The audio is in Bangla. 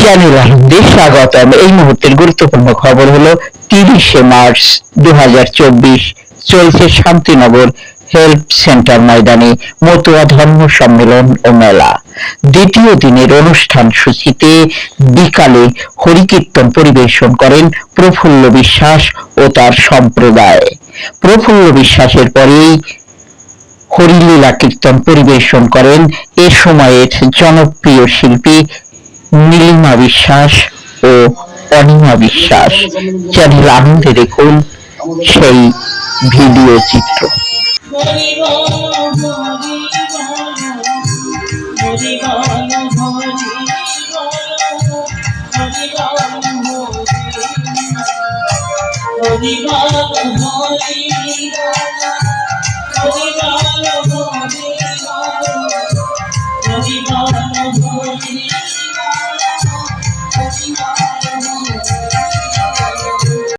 চ্যানেল আনন্দে স্বাগতম এই মুহূর্তের গুরুত্বপূর্ণ খবর হলো তিরিশে মার্চ দু চলছে শান্তিনগর হেলথ সেন্টার ময়দানে মতুয়া ধর্ম সম্মেলন ও মেলা। দ্বিতীয় দিনের অনুষ্ঠান সূচিতে বিকালে হরিকীর্তন পরিবেশন করেন প্রফুল্ল বিশ্বাস ও তার সম্প্রদায়। প্রফুল্ল বিশ্বাসের পরেই হরিলীলা কীর্তন পরিবেশন করেন এ সময়ের জনপ্রিয় শিল্পী নীলিমা বিশ্বাস ও অনিমা বিশ্বাস চ্যানেল আনন্দে দেখুন সেই ভিডিও চিত্র হরি বল হরি বল হরি